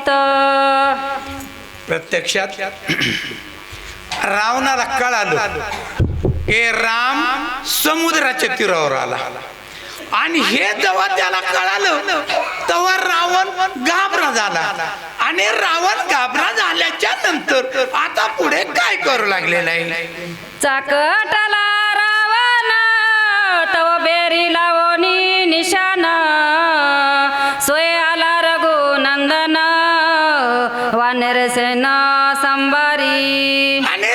पित प्रत्यक्षात रावणाला कळालं की राम समुद्राच्या तीरावर आला. आणि हे जेव्हा त्याला कळालं तेव्हा रावण घाबरा झाला. आणि रावण घाबरा झाल्याच्यानंतर आता पुढे काय करू लागलेलं आहे चाकटाला रावण तव बेरी लावणी निशान सोय वानर सेन संभारी आणि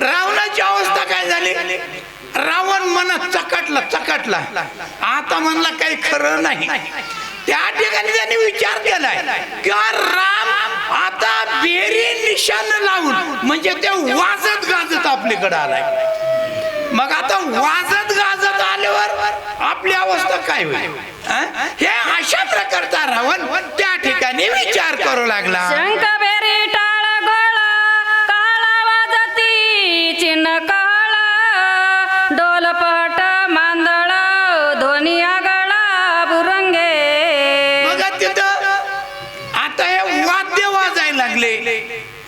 रावणाची अवस्था काय झाली? रावण मनात चकटला चकटला. आता म्हणला काही खरं नाही. त्या ठिकाणी त्यांनी विचार केलाय किंवा राम आता बेरी निशान लावून म्हणजे ते वाजत गाजत आपल्याकडे आलाय. मग आता वाजत गाजत आल्यावर आपली अवस्था काय होईल? हं? हे अशा प्रकारचा रावण त्या ठिकाणी विचार करू लागला. हे वाद्य वाजायला लागले.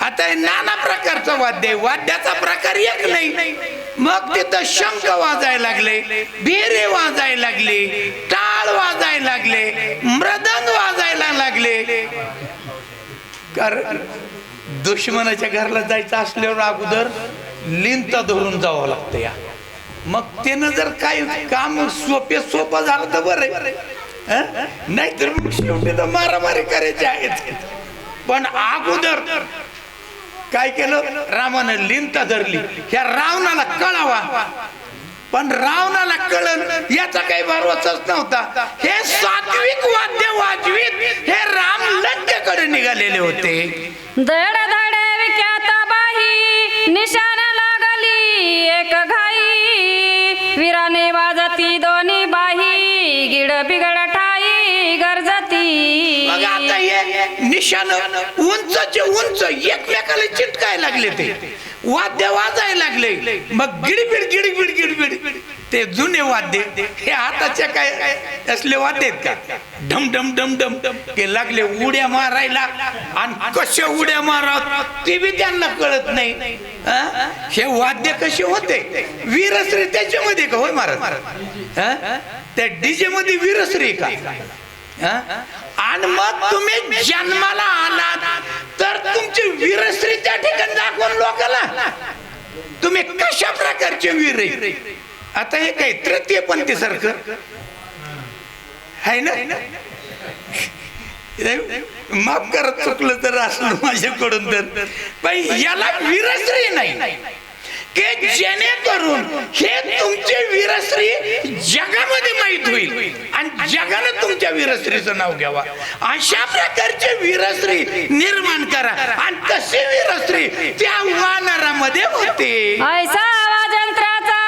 आता हे नाना प्रकारचं वाद्य आहे. वाद्याचा प्रकार एक नाही. मग तिथं शंख वाजायला लागले बेरे वाजायला लागले टाळ वाजायला लागले मृदंग वाजायला लागले. कारण दुश्मनाच्या घरला जायचं असल्यावर अगोदर लिंत धरून जावं लागतं या. मग त्यानं जर काही काम सोपे सोपं झालं तर बरं नाहीतर मग शेवटी तर मारामारी करायची आहेत. पण अगोदर काय केलं? रामानं लिंत धरली. ह्या रावणाला कळावा. पण रावणाला कळण याचा काही भरवसाच नव्हता. हे सात्विक वाद्य वाजवीत हे राम लंकेकडे निघालेले होते. दड धड विख्याता बाही निशाण लागली एक घाई. वीराने वाजती दोन्ही बाही गिड बिगड निशाण उंचचे उंच एकमेकाला चिटकाय लागले ते. वाद्य वाजायला लागले. मग गिडबिड गिडबिड गिडबिड. ते जुने वाद्य हे आताच्या काय असले वाद्य का? ढम ढम ढम ढम ते लागले उड्या मारायला. आणि कसे उड्या मारा ते बी त्यांना कळत नाही. हे? वाद्य कसे होते? वीरश्री त्याच्यामध्ये का होय महाराज? त्या डीजे मध्ये वीरश्री का? आणि मग तुम्ही जन्माला आलात तर तुमची वीरश्री त्या ठिकाणी दाखवून लोकाला तुम्ही कशा प्रकारचे वीर आता हे काय तृतीय पंथी सारखं. आहे ना? माफ करत चुकलं तर असलं माझ्याकडून तर. पण याला वीरश्री नाही. की जेणेकरून हे तुमचे वीरश्री जगामध्ये माहीत होईल. आणि जगानं तुमच्या वीरश्रीचं नाव घ्यावा. अशा प्रकारचे वीरश्री निर्माण करा. आणि तसे वीरश्री त्या वानरामध्ये होते. ऐसा आवाज यंत्राचा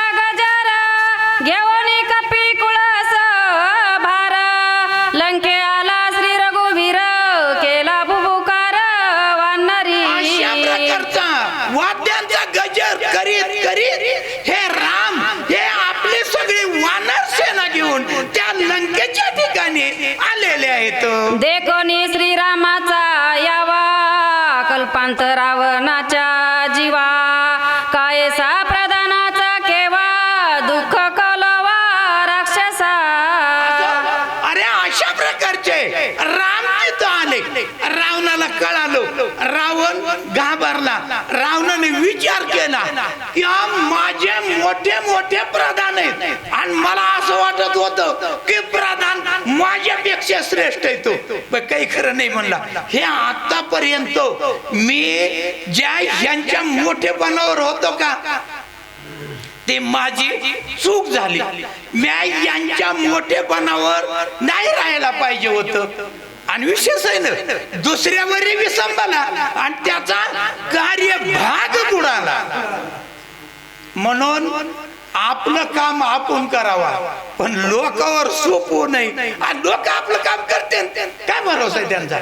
आलेले आहेत. देखोनी श्रीरामाचा यावा कल्पांत रावणाच्या जीवा. कायसा प्रधानाचा केवा दुःख कलवा राक्षसा. अरे अशा प्रकारचे राम तिथं आले रावणाला कळालो रावण घाबरला विचार केला की माझे मोठे मोठे प्रधान आहेत. आणि मला असं वाटत होतं की प्रधान माझ्यापेक्षा श्रेष्ठ आहे तो. काही खरं नाही म्हणला. हे आतापर्यंत मी ज्या यांच्या मोठेपणावर होतो का ते माझी चूक झाली. मी यांच्या मोठेपणावर नाही राहायला पाहिजे होत. आणि विशेष आहे ना दुसऱ्यावरही विसंबला आणि त्याचा कार्यभाग बुडाला. म्हणून आपलं काम आपण करावा पण लोकावर सोपवू नाही. आणि लोक आपलं काम करते. काय भरोसा आहे त्यांचा?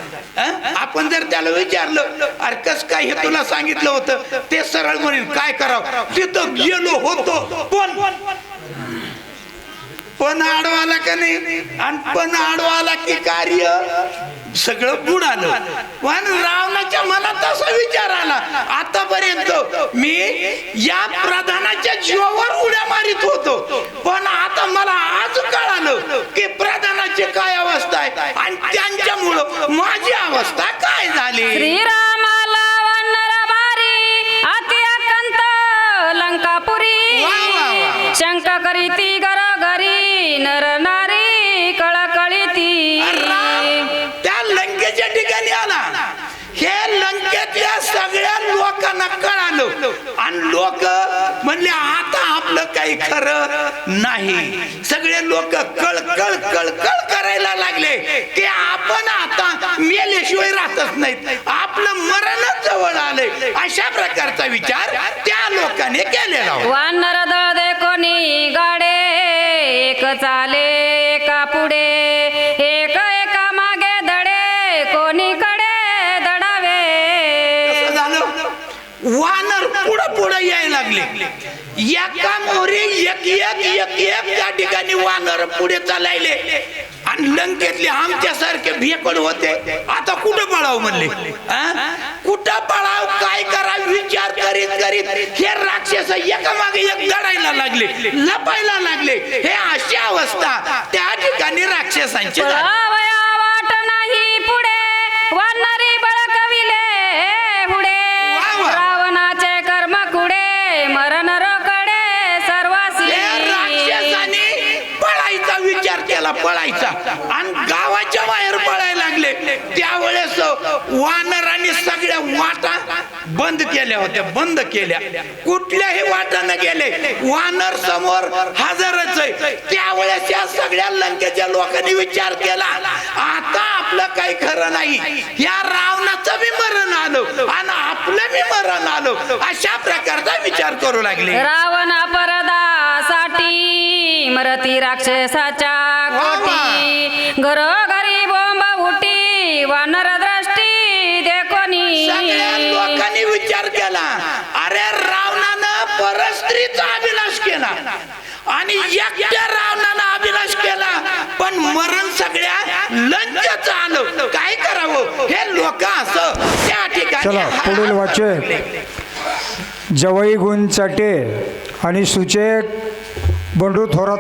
आपण जर त्याला विचारलं अरे कस काय हे तुला सांगितलं होतं? ते सरळ म्हणेल काय करावं? तिथं गेलो होतो पण पण आडवाला का नाही? आणि पण आडवाला की कार्य? सगळं बुडालं पण रावणाच्या मनात असा विचार आला. आतापर्यंत मी या प्रधानाच्या जीवावर उड्या मारित होतो. पण आता मला आज कळालं की प्रधानाची काय अवस्था आहे आणि त्यांच्यामुळं माझी अवस्था काय झाली? श्रीरामाला लंकापुरी. शंक करीती लोक म्हणले आता आपलं काही खरं नाही. सगळे लोक कळकळ कळकळ करायला लागले की आपण आता मेल्याशिवाय राहतच नाहीत. आपलं मरणच जवळ आलंय. अशा प्रकारचा विचार त्या लोकांनी केलेला वानर कोणी गाडे एक चाले का पुढे? लागले. एका मोरी एक एक एक एक त्या ठिकाणी वानर पुढे चालायले. आणि लंकेतले आमच्यासारखे भेकड होते. आता कुठं पळाव म्हणले? कुठं पळाव? काय करा विचार करीत करीत हे राक्षस एका मागे एक लढायला लागले लपायला लागले. हे अशी अवस्था त्या ठिकाणी राक्षसांची विचार केला पळायचा. आणि गावाच्या बाहेर पळायला लागले. त्यावेळेस वानरांनी सगळ्या वाटा बंद केल्या होत्या बंद केल्या. कुठल्याही वाटानं गेले. वानर समोर हजरच आहे. त्यावेळेस या सगळ्या लंकेच्या लोकांनी विचार केला आता आपलं काही खरं नाही. या रावणाचं मी मरण आलं आणि आपलं मी मरण आलो. अशा प्रकारचा विचार करू लागले. रावण मरती राक्षसाच्या. कोटी. घरोघरी बोंब उठी वानर दृष्टी देखोनी सगळ्या लोकांनी विचार केला. अरे रावणानं परस्त्रीचा अभिलाष केला. आणि एकट्या रावणानं अभिलाष केला. पण मरण सगळ्या लंचच आलं. काय करावं? हे लोक असं त्या ठिकाणी चला पुढील जवई गुण चाटे आणि सुचेक বন্ধু ধরা